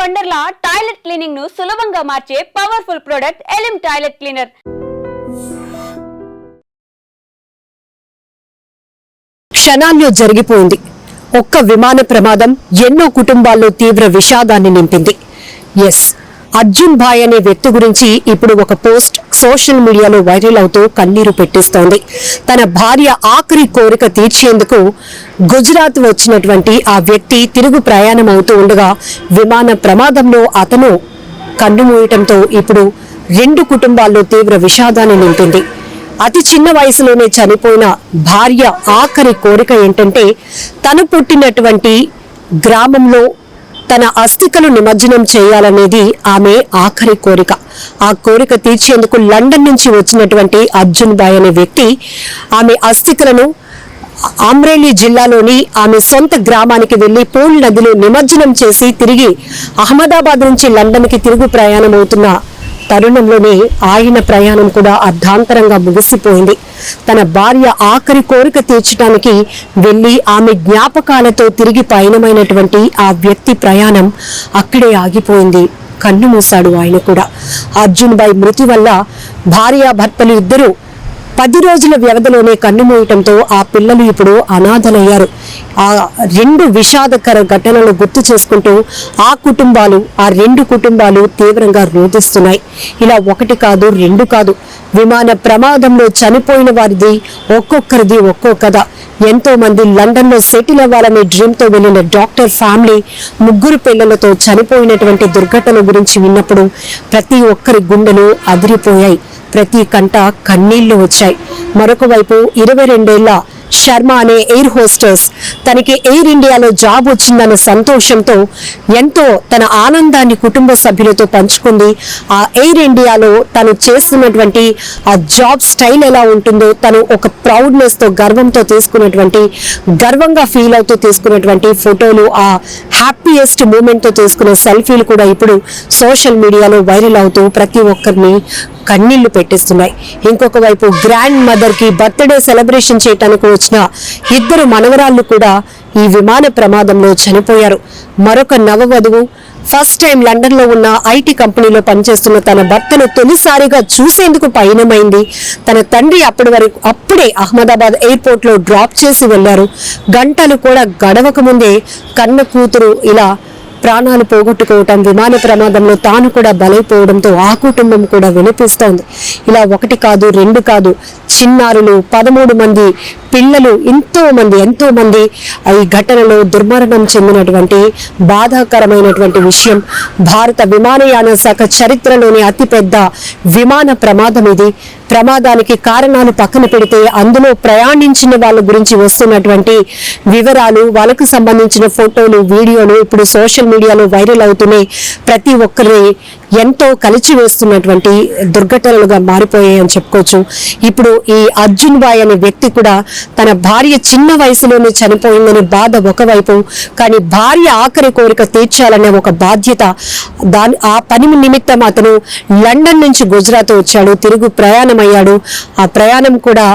Wonderla toilet క్లీనింగ్ను సులభంగా మార్చే పవర్ఫుల్ ప్రొడక్ట్ ఎలిమ్ టాయిలెట్ క్లీనర్. క్షణాల్లో జరిగిపోయింది. ఒక్క విమాన ప్రమాదం ఎన్నో కుటుంబాల్లో తీవ్ర విషాదాన్ని నింపింది. ఎస్ అర్జున్ భాయ్ అనే వ్యక్తి గురించి ఇప్పుడు ఒక పోస్ట్ సోషల్ మీడియాలో వైరల్ అవుతూ కన్నీరు పెట్టిస్తోంది. తన భార్య ఆఖరి కోరిక తీర్చేందుకు గుజరాత్ వచ్చినటువంటి ఆ వ్యక్తి తిరుగు ప్రయాణం అవుతూ ఉండగా విమాన ప్రమాదంలో అతను కన్నుమూయటంతో ఇప్పుడు రెండు కుటుంబాల్లో తీవ్ర విషాదాన్ని నింపింది. అతి చిన్న వయసులోనే చనిపోయిన భార్య ఆఖరి కోరిక ఏంటంటే తను పుట్టినటువంటి గ్రామంలో తన అస్థికలు నిమజ్జనం చేయాలనేది ఆమె ఆఖరి కోరిక. ఆ కోరిక తీర్చేందుకు లండన్ నుంచి వచ్చినటువంటి అర్జున్ బాయ్ అనే వ్యక్తి ఆమె అస్థికలను అమ్రేలీ జిల్లాలోని ఆమె సొంత గ్రామానికి వెళ్ళి పూల్ నదిలో నిమజ్జనం చేసి తిరిగి అహ్మదాబాద్ నుంచి లండన్కి తిరుగు ప్రయాణం అవుతున్న తరుణంలోనే ఆయన ప్రయాణం కూడా అర్ధాంతరంగా ముగిసిపోయింది. తన భార్య ఆఖరి కోరిక తీర్చడానికి వెళ్ళి ఆమె జ్ఞాపకాలతో తిరిగి పయనమైనటువంటి ఆ వ్యక్తి ప్రయాణం అక్కడే ఆగిపోయింది. కన్ను మూశాడు ఆయన కూడా. అర్జున్ బాయ్ మృతి వల్ల భార్య భర్తలు ఇద్దరూ పది రోజుల వ్యవధిలోనే కన్నుమూయటంతో ఆ పిల్లలు ఇప్పుడు అనాథలయ్యారు. ఆ రెండు విషాదకర ఘటనలు గుర్తు చేసుకుంటూ ఆ కుటుంబాలు ఆ రెండు కుటుంబాలు తీవ్రంగా రోధిస్తున్నాయి. ఇలా ఒకటి కాదు రెండు కాదు. విమాన ప్రమాదంలో చనిపోయిన వారిది ఒక్కొక్కరిది ఒక్కో కథ. ఎంతో మంది లండన్లో సెటిల్ అవ్వాలనే డ్రీమ్తో వెళ్ళిన డాక్టర్ ఫ్యామిలీ ముగ్గురు పిల్లలతో చనిపోయినటువంటి దుర్ఘటన గురించి విన్నప్పుడు ప్రతి ఒక్కరి గుండెలు అదిరిపోయాయి. ప్రతి కంట కన్నీళ్ళు వచ్చాయి. మరొక వైపు ఇరవై రెండేళ్ళ శర్మ అనే ఎయిర్ హోస్టెస్ తనకి ఎయిర్ ఇండియాలో జాబ్ వచ్చిందన్న సంతోషంతో ఎంతో తన ఆనందాన్ని కుటుంబ సభ్యులతో పంచుకుంది. ఆ ఎయిర్ ఇండియాలో తను చేస్తున్నటువంటి ఆ జాబ్ స్టైల్ ఎలా ఉంటుందో తను ఒక ప్రౌడ్నెస్తో గర్వంతో తీసుకున్నటువంటి గర్వంగా ఫీల్ అవుతూ తీసుకున్నటువంటి ఫోటోలు ఆ హ్యాపీయెస్ట్ మూమెంట్తో తీసుకున్న సెల్ఫీలు కూడా ఇప్పుడు సోషల్ మీడియాలో వైరల్ అవుతూ ప్రతి ఒక్కరిని కన్నీళ్ళు పెట్టిస్తున్నాయి. ఇంకొక వైపు గ్రాండ్ మదర్కి బర్త్డే సెలబ్రేషన్ చేయడానికి వచ్చిన ఇద్దరు మనవరాళ్ళు కూడా ఈ విమాన ప్రమాదంలో చనిపోయారు. మరొక నవవధువు ఫస్ట్ టైం లండన్లో ఉన్న ఐటీ కంపెనీలో పనిచేస్తున్న తన భర్తను తొలిసారిగా చూసేందుకు పయనమైంది. తన తండ్రి అప్పటి వరకు అప్పుడే అహ్మదాబాద్ ఎయిర్పోర్ట్లో డ్రాప్ చేసి వెళ్ళారు. గంటలు కూడా గడవక ముందే కన్న కూతురు ఇలా ప్రాణాలు పోగొట్టుకోవటం విమాన ప్రమాదంలో తాను కూడా బలైపోవడంతో ఆ కుటుంబం కూడా వినిపిస్తోంది ఇలా ఒకటి కాదు రెండు కాదు చిన్నారులు పదమూడు మంది పిల్లలు ఎంతో మంది ఎంతో మంది ఈ ఘటనలో దుర్మరణం చెందినటువంటి బాధాకరమైనటువంటి విషయం. భారత విమానయాన శాఖ చరిత్రలోని అతిపెద్ద విమాన ప్రమాదం ఇది. ప్రమాదానికి కారణాలు పక్కన పెడితే అందులో ప్రయాణించిన వాళ్ళ గురించి వస్తున్నటువంటి వివరాలు వాళ్ళకు సంబంధించిన ఫోటోలు వీడియోలు ఇప్పుడు సోషల్ మీడియా మీడియాలో వైరల్ అవుతున్నాయి ప్రతి ఒక్కరి ఎంతో కలిచి వేస్తున్నటువంటి దుర్ఘటనలుగా మారిపోయాయి అని చెప్పుకోవచ్చు. ఇప్పుడు ఈ అర్జున్ బాయ్ అనే వ్యక్తి కూడా తన భార్య చిన్న వయసులోనే చనిపోయిందనే బాధ ఒకవైపు కానీ భార్య ఆఖరి కోరిక తీర్చాలనే ఒక బాధ్యత దాని ఆ పని నిమిత్తం అతను లండన్ నుంచి గుజరాత్ వచ్చాడు తిరుగు ప్రయాణం అయ్యాడు ఆ ప్రయాణం కూడా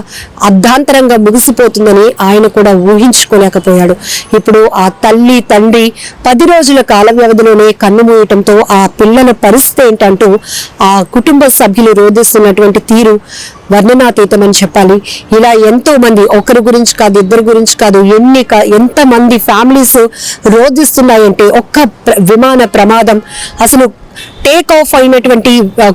అర్ధాంతరంగా ముగిసిపోతుందని ఆయన కూడా ఊహించుకోలేకపోయాడు. ఇప్పుడు ఆ తల్లి తండ్రి పది రోజుల కాల వ్యవధిలోనే కన్ను మూయటంతో ఆ పిల్లల పరిస్థితి ఏంటంటూ ఆ కుటుంబ సభ్యులు రోధిస్తున్నటువంటి తీరు వర్ణనాతీతమని చెప్పాలి. ఇలా ఎంతో మంది ఒకరి గురించి కాదు ఇద్దరి గురించి కాదు ఎన్ని ఎంతమంది ఫ్యామిలీస్ రోధిస్తున్నాయంటే ఒక్క ప్ర- విమాన ప్రమాదం. అసలు టేక్ ఆఫ్ అయినటువంటి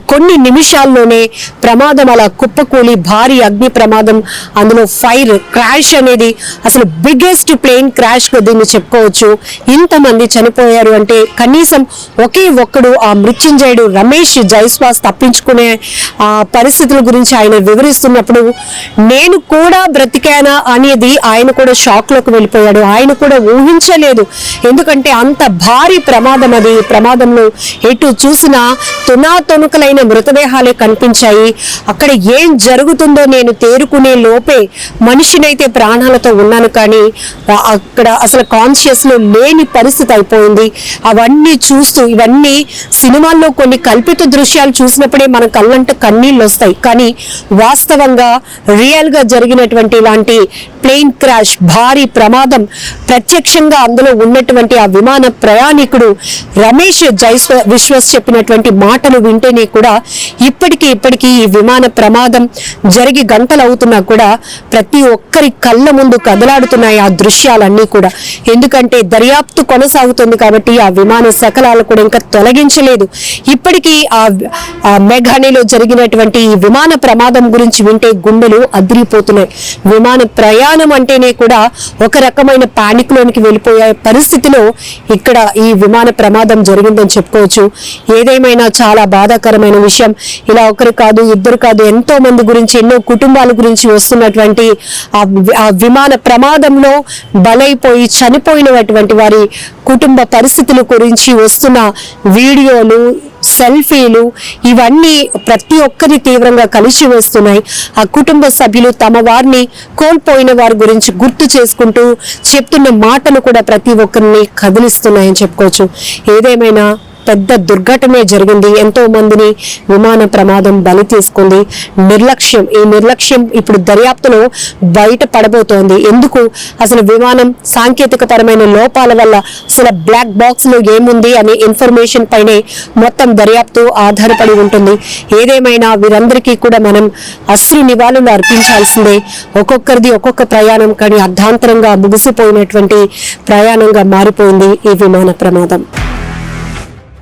కొన్ని నిమిషాల్లోనే ప్రమాదం అలా కుప్పకూలి భారీ అగ్ని ప్రమాదం అందులో ఫైర్ క్రాష్ అనేది అసలు బిగ్గెస్ట్ ప్లేన్ క్రాష్గా దీన్ని చెప్పుకోవచ్చు. ఇంతమంది చనిపోయారు అంటే కనీసం ఒకే ఒక్కడు ఆ మృత్యుంజయుడు రమేష్ జైస్వాస్ తప్పించుకునే ఆ పరిస్థితుల గురించి ఆయన వివరిస్తున్నప్పుడు నేను కూడా బ్రతికానా? అనేది ఆయన కూడా షాక్లోకి వెళ్ళిపోయాడు. ఆయన కూడా ఊహించలేదు. ఎందుకంటే అంత భారీ ప్రమాదం అది. ప్రమాదంలో ఎటు చూసి చూసిన తునాతునుకలైన మృతదేహాలే కనిపించాయి. అక్కడ ఏం జరుగుతుందో నేను తేరుకునే లోపే మనిషినైతే ప్రాణాలతో ఉన్నాను కానీ అక్కడ అసలు కాన్షియస్లో లేని పరిస్థితి అయిపోయింది. అవన్నీ చూస్తూ ఇవన్నీ సినిమాల్లో కొన్ని కల్పిత దృశ్యాలు చూసినప్పుడే మన కళ్ళంట కన్నీళ్ళు వస్తాయి. కానీ వాస్తవంగా రియల్గా జరిగినటువంటి ఇలాంటి ప్లేన్ క్రాష్ భారీ ప్రమాదం ప్రత్యక్షంగా అందులో ఉన్నటువంటి ఆ విమాన ప్రయాణికుడు రమేష్ జైస్వ విశ్వాస్ చెప్పినటువంటి మాటలు వింటేనే కూడా ఇప్పటికీ ఇప్పటికీ ఈ విమాన ప్రమాదం జరిగి గంటలు అవుతున్నా కూడా ప్రతి ఒక్కరి కళ్ళ ముందు కదలాడుతున్నాయి ఆ దృశ్యాలన్నీ కూడా. ఎందుకంటే దర్యాప్తు కొనసాగుతుంది కాబట్టి ఆ విమాన శకలాలు కూడా ఇంకా తొలగించలేదు. ఇప్పటికీ ఆ మెఘానిలో జరిగినటువంటి ఈ విమాన ప్రమాదం గురించి వింటే గుండెలు అదిరిపోతున్నాయి. విమాన ప్రయాణం అంటేనే కూడా ఒక రకమైన ప్యానిక్లోనికి వెళ్ళిపోయే పరిస్థితిలో ఇక్కడ ఈ విమాన ప్రమాదం జరిగిందని చెప్పుకోవచ్చు. ఏదేమైనా చాలా బాధాకరమైన విషయం. ఇలా ఒకరు కాదు ఇద్దరు కాదు ఎంతో మంది గురించి ఎన్నో కుటుంబాల గురించి వస్తున్నటువంటి ఆ విమాన ప్రమాదంలో బలైపోయి చనిపోయినటువంటి వారి కుటుంబ పరిస్థితుల గురించి వస్తున్న వీడియోలు సెల్ఫీలు ఇవన్నీ ప్రతి ఒక్కరి తీవ్రంగా కలిసి వేస్తున్నాయి. ఆ కుటుంబ సభ్యులు తమ వారిని కోల్పోయిన వారి గురించి గుర్తు చేసుకుంటూ చెప్తున్న మాటలు కూడా ప్రతి ఒక్కరిని కదిలిస్తున్నాయని చెప్పుకోవచ్చు. ఏదేమైనా పెద్ద దుర్ఘటనే జరిగింది. ఎంతో మందిని విమాన ప్రమాదం బలి తీసుకుంది. నిర్లక్ష్యం ఈ నిర్లక్ష్యం ఇప్పుడు దర్యాప్తులో బయట పడబోతోంది. ఎందుకు? అసలు విమానం సాంకేతిక పరమైన లోపాల వల్ల అసలు బ్లాక్ బాక్స్లో ఏముంది అనే ఇన్ఫర్మేషన్ పైనే మొత్తం దర్యాప్తు ఆధారపడి ఉంటుంది. ఏదేమైనా వీరందరికీ కూడా మనం అశ్రు నివాళులు అర్పించాల్సిందే. ఒక్కొక్కరిది ఒక్కొక్క ప్రయాణం కానీ అర్ధాంతరంగా ముగిసిపోయినటువంటి ప్రయాణంగా మారిపోయింది ఈ విమాన ప్రమాదం.